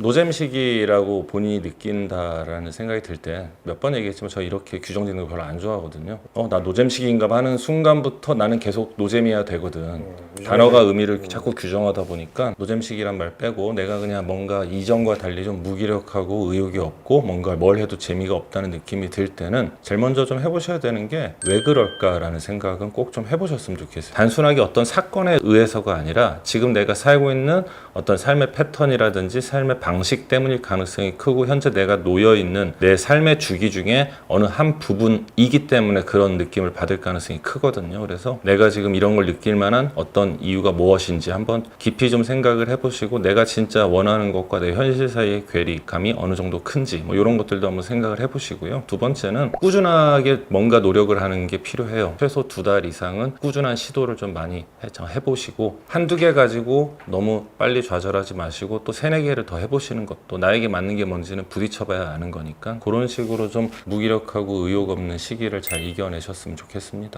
노잼 시기라고 본인이 느낀다라는 생각이 들 때 몇 번 얘기했지만 저 이렇게 규정짓는 거 별로 안 좋아하거든요. 어, 나 노잼 시기인가 봐 하는 순간부터 나는 계속 노잼이야 되거든. 단어가 의미를 자꾸 규정하다 보니까 노잼 시기란 말 빼고 내가 그냥 뭔가 이전과 달리 좀 무기력하고 의욕이 없고 뭔가 뭘 해도 재미가 없다는 느낌이 들 때는 제일 먼저 좀 해보셔야 되는 게 왜 그럴까라는 생각은 꼭 좀 해보셨으면 좋겠어요. 단순하게 어떤 사건에 의해서가 아니라 지금 내가 살고 있는 어떤 삶의 패턴이라든지 삶의 방식 때문일 가능성이 크고 현재 내가 놓여 있는 내 삶의 주기 중에 어느 한 부분이기 때문에 그런 느낌을 받을 가능성이 크거든요. 그래서 내가 지금 이런 걸 느낄 만한 어떤 이유가 무엇인지 한번 깊이 좀 생각을 해보시고 내가 진짜 원하는 것과 내 현실 사이의 괴리감이 어느 정도 큰지 뭐 이런 것들도 한번 생각을 해보시고요. 두 번째는 꾸준하게 뭔가 노력을 하는 게 필요해요. 최소 두 달 이상은 꾸준한 시도를 좀 많이 해- 해보시고 한두 개 가지고 너무 빨리 좌절하지 마시고 또 세네 개를 더 해보시는 것도 나에게 맞는 게 뭔지는 부딪혀봐야 아는 거니까 그런 식으로 좀 무기력하고 의욕 없는 시기를 잘 이겨내셨으면 좋겠습니다.